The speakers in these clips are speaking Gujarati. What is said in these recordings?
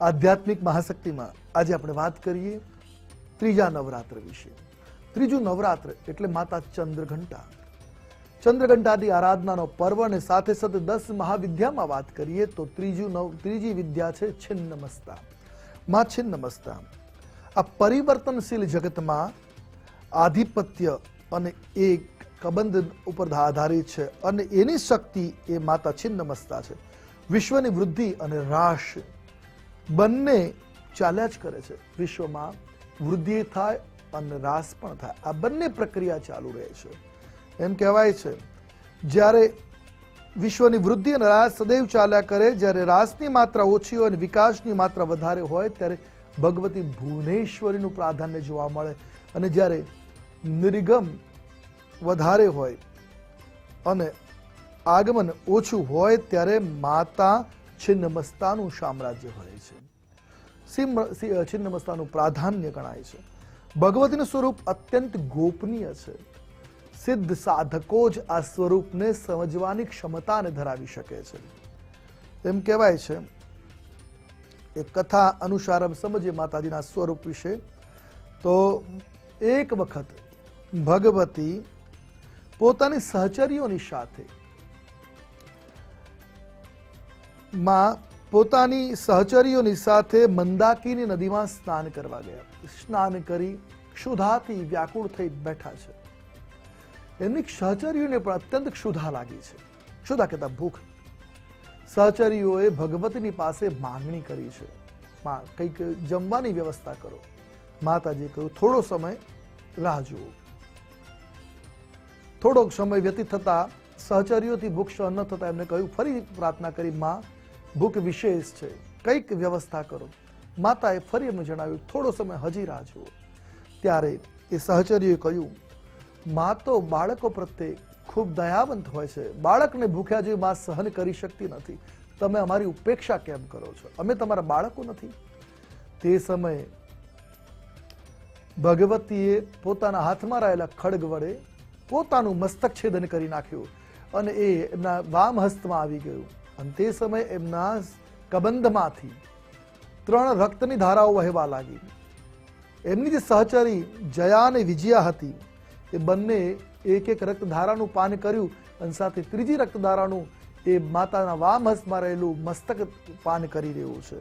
આધ્યાત્મિક મહાશક્તિમાં આજે આપણે વાત કરીએ ત્રીજા નવરાત્ર વિશે. ત્રીજું નવરાત્ર એટલે માતા ચંદ્રઘંટા. ચંદ્રઘંટાની આરાધનાનો પર્વ અને સાથે સાથે દસ મહાવિદ્યામાં વાત કરીએ તો ત્રીજું નવ, ત્રીજી વિદ્યા છે છિન્નમસ્તા. મા છિન્નમસ્તા. આ પરિવર્તનશીલ જગતમાં આધિપત્ય અને એક કબંધ ઉપર આધારિત છે અને એની શક્તિ એ માતા છિન્નમસ્તા છે. વિશ્વની વૃદ્ધિ અને રાશ બંને ચાલ્યા જ કરે છે. વિશ્વમાં વૃદ્ધિ થાય અને રાસ પણ થાય. આ બંને પ્રક્રિયા ચાલુ રહે છે. એમ કહેવાય છે, જ્યારે વિશ્વની વૃદ્ધિ અને રાસ સદૈવ ચાલ્યા કરે, જ્યારે રાસની માત્રા ઓછી હોય અને વિકાસની માત્રા વધારે હોય, ત્યારે ભગવતી ભુવનેશ્વરીનું પ્રાધાન્ય જોવા મળે. અને જ્યારે નિર્ગમ વધારે હોય અને આગમન ઓછું હોય, ત્યારે માતા છિન્નમસ્તાનું સામ્રાજ્ય હોય છે. છિન્નમસ્તાનું પ્રાધાન્ય ગણાય છે. ભગવતીનું સ્વરૂપ અત્યંત ગોપનીય છે. સિદ્ધ સાધકો જ આ સ્વરૂપને સમજવાની ક્ષમતાને ધરાવી શકે છે. એમ કહેવાય છે એ કથા અનુસાર સમજીએ માતાજીના સ્વરૂપ વિશે, તો એક વખત ભગવતી પોતાની સહચરીઓની સાથે માં પોતાની સહચરીઓની સાથે મંદાકીની નદીમાં સ્નાન કરવા ગયા. સ્નાન કરી ક્ષુધાથી વ્યાકુળ થઈ બેઠા છે. એમની સહચરીઓને પણ અત્યંત ક્ષુધા લાગી છે. ક્ષુધા કહેતા ભૂખ. સહચરીઓએ ભગવતીની પાસે માંગણી કરી છે. માં, કંઈક જમવાની વ્યવસ્થા કરો. માતાજીએ કહ્યું, થોડો સમય રાહ જુઓ. થોડોક સમય વ્યતીત થતા સહચર્યોથી ભૂખ સહન ન થતા એમને કહ્યું, ફરી પ્રાર્થના કરી, માં ભૂખ વિશેષ છે. કંઈક વ્યવસ્થા કરો. માતાએ ફરી એમ જણાવ્યું, થોડો સમય હજી રાહ જુઓ. ત્યારે એ સહચર્યોએ કહ્યું, મા તો બાળકો પ્રત્યે ખૂબ દયાવંત હોય છે. બાળકને ભૂખ્યા જેવી માં સહન કરી શકતી નથી. તમે અમારી ઉપેક્ષા કેમ કરો છો? અમે તમારા બાળકો નથી. તે સમયે ભગવતીએ પોતાના હાથમાં રહેલા ખડગ વડે પોતાનું મસ્તક છેદન કરી નાખ્યું અને એ એમના વામ હસ્તમાં આવી ગયું. અને તે સમયે એમના કબંધમાંથી ત્રણ રક્તની ધારાઓ વહેવા લાગી. એમની જે સહચરી જયા અને વિજયા હતી, એ બંને એક એક રક્તધારાનું પાન કર્યું અને સાથે ત્રીજી રક્તધારાનું એ માતાના વામ હસ્તમાં રહેલું મસ્તક પાન કરી રહ્યું છે.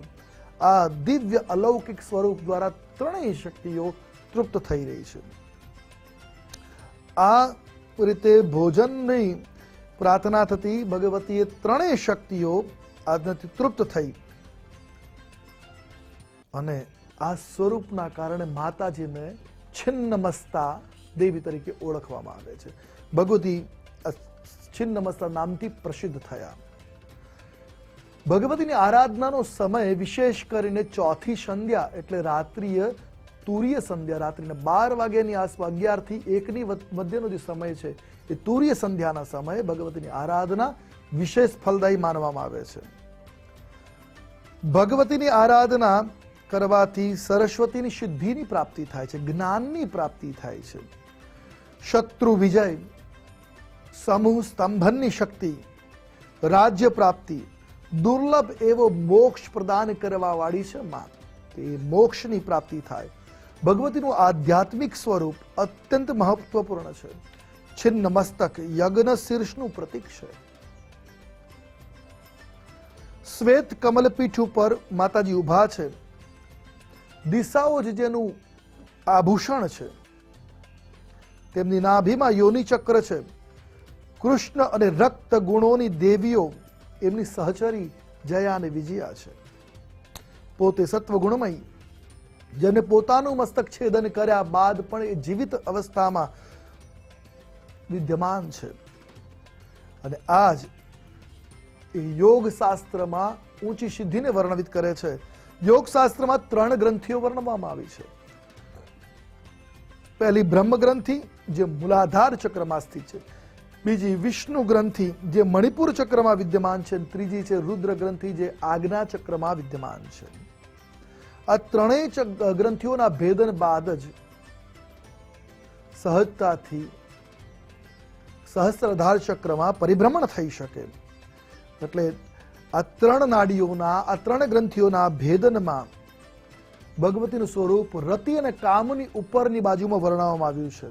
આ દિવ્ય અલૌકિક સ્વરૂપ દ્વારા ત્રણેય શક્તિઓ તૃપ્ત થઈ રહી છે. આ રીતે ભોજનની પ્રાર્થના થતી ભગવતીએ ત્રણેય શક્તિઓ આજ્ઞાથી તૃપ્ત થઈ. અને આ સ્વરૂપના કારણે માતાજીને છિન્નમસ્તા દેવી તરીકે ઓળખવામાં આવે છે. ભગવતી છિન્નમસ્તા નામથી પ્રસિદ્ધ થયા. ભગવતીની આરાધનાનો સમય વિશેષ કરીને ચોથી સંધ્યા એટલે રાત્રિય તુરીય સંધ્યા રાત્રિના બાર વાગ્યાની આસપાસ અગિયારથી એકની મધ્યનો જે સમય છે, એ તુરીય સંધ્યાના સમયે ભગવતીની આરાધના વિશેષ ફલદાયી માનવામાં આવે છે. ભગવતીની આરાધના કરવાથી સરસ્વતીની સિદ્ધિની પ્રાપ્તિ થાય છે, જ્ઞાનની પ્રાપ્તિ થાય છે. શત્રુ વિજય, સમૂહ સ્તંભનની શક્તિ, રાજ્ય પ્રાપ્તિ, દુર્લભ એવો મોક્ષ પ્રદાન કરવા વાળી છે માં. તે મોક્ષની પ્રાપ્તિ થાય. ભગવતીનું આધ્યાત્મિક સ્વરૂપ અત્યંત મહત્વપૂર્ણ છે. છિન્ન મસ્તક યજ્ઞ શીર્ષનું પ્રતીક છે. શ્વેત કમલપીઠ ઉપર માતાજી ઊભા છે. દિશાઓ જ જેનું આભૂષણ છે. તેમની નાભીમાં યોનિ ચક્ર છે. કૃષ્ણ અને રક્ત ગુણોની દેવીઓ એમની સહચરી જયા અને વિજયા છે. પોતે સત્વગુણમય. જેને પોતાનું મસ્તક છેદન કર્યા બાદ પણ એ જીવિત અવસ્થામાં વિદ્યમાન છે. અને આજ એ યોગ ઊંચી સિદ્ધિને વર્ણવિત કરે છે. યોગ ત્રણ ગ્રંથિઓ વર્ણવવામાં આવી છે. પહેલી બ્રહ્મ ગ્રંથિ જે મૂલાધાર ચક્રમાં સ્થિત છે. બીજી વિષ્ણુ ગ્રંથિ, જે મણિપુર ચક્રમાં વિદ્યમાન છે. ત્રીજી છે રુદ્ર ગ્રંથિ જે આજ્ઞા ચક્રમાં વિદ્યમાન છે. આ ત્રણેય ગ્રંથિઓના ભેદન બાદ જ સહજતાથી સહસ્ત્રધાર ચક્રમાં પરિભ્રમણ થઈ શકે. એટલે આ ત્રણ નાડીઓના, આ ત્રણ ગ્રંથિઓના ભેદનમાં ભગવતીનું સ્વરૂપ રતિ અને કામની ઉપરની બાજુમાં વર્ણવવામાં આવ્યું છે.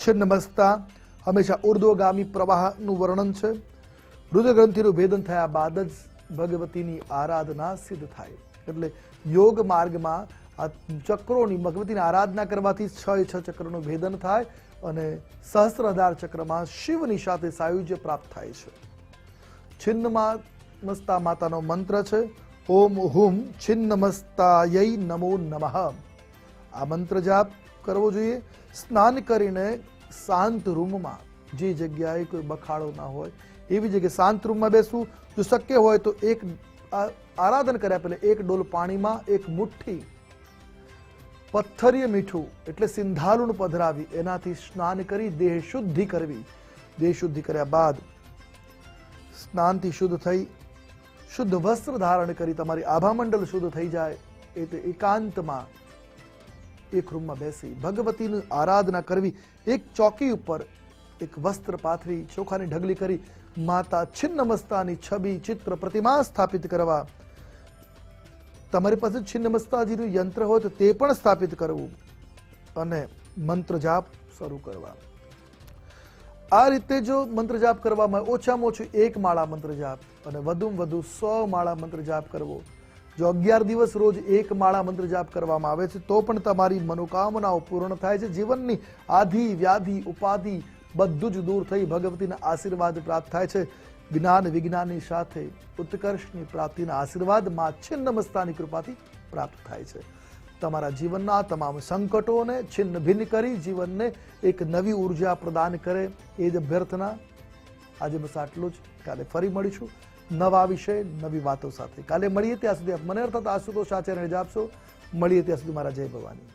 છિન્નમસ્તા હંમેશા ઉર્ધ્વગામી પ્રવાહનું વર્ણન છે. રુદ્ર ગ્રંથિનું ભેદન થયા બાદ જ ભગવતીની આરાધના સિદ્ધ થાય. એટલે યોગ માર્ગમાં આ ચક્રોની ભગવતીની આરાધના કરવાથી છ છ ચક્રનું ભેદન થાય અને સહસ્ત્રધાર ચક્રમાં શિવની સાથે સાયુજ્ય પ્રાપ્ત થાય છે. છિન્નમાં મસ્તા માતાનો મંત્ર છે. ઓમ હુમ છિન્નમસ્તાય નમો નમઃ. આ મંત્ર જાપ કરવો જોઈએ. સ્નાન કરીને શાંત રૂમમાં જે જગ્યાએ કોઈ બખાડો ના હોય, એવી જગ્યાએ શાંત રૂમમાં બેસવું. જો શક્ય હોય તો એક આરાધન કર્યા પહેલા એક ડોલ પાણીમાં એક મુઠ્ઠી, પથ્થરીય મીઠું, એટલે સિંધાલુણ પધરાવી, એનાથી સ્નાન કરી, દેહ શુદ્ધિ કરવી. દેહ શુદ્ધિ કર્યા બાદ સ્નાનથી શુદ્ધ થઈ, શુદ્ધ વસ્ત્ર ધારણ કરી, તમારી આભામંડળ શુદ્ધ થઈ જાય, એ તે એકાંતમાં એક રૂમમાં બેસી, ભગવતીની આરાધના કરવી, એક ચોકી ઉપર એક વસ્ત્ર પાથરી, ચોખાની ઢગલી કરી, માતા છિન્નમસ્તાની છબી ચિત્ર પ્રતિમા સ્થાપિત કરવા તમારી પાસે છિન્નમસ્તાજીનું યંત્ર હોય તો તે પણ સ્થાપિત કરવું અને મંત્ર જાપ શરૂ કરવા. આ રીતે જો મંત્ર જાપ કરવામાં ઓછામાં ઓછું એક માળા મંત્ર જાપ અને વધુમાં વધુ સો માળા મંત્ર જાપ કરવો. જો અગિયાર દિવસ રોજ એક માળા મંત્ર જાપ કરવામાં આવે છે, તો પણ તમારી મનોકામનાઓ પૂર્ણ થાય છે. જીવનની આધિ, વ્યાધિ, ઉપાધિ બધું જ દૂર થઈ ભગવતીના આશીર્વાદ પ્રાપ્ત થાય છે. જ્ઞાન વિજ્ઞાનની સાથે ઉત્કર્ષની પ્રાપ્તિના આશીર્વાદ છિન્ન મસ્તાની કૃપાથી પ્રાપ્ત થાય છે. તમારા જીવનના તમામ સંકટોને છિન્ન ભિન્ન કરી જીવનને એક નવી ઊર્જા પ્રદાન કરે એ જ અભ્યર્થના આજે બસ આટલું જ. કાલે ફરી મળીશું નવા વિષય, નવી વાતો સાથે. કાલે મળીએ ત્યાં સુધી મને અર્થાત આશુતોષ આચાર્ય રજા આપશો. મળીએ ત્યાં સુધી મારા જય ભવાની.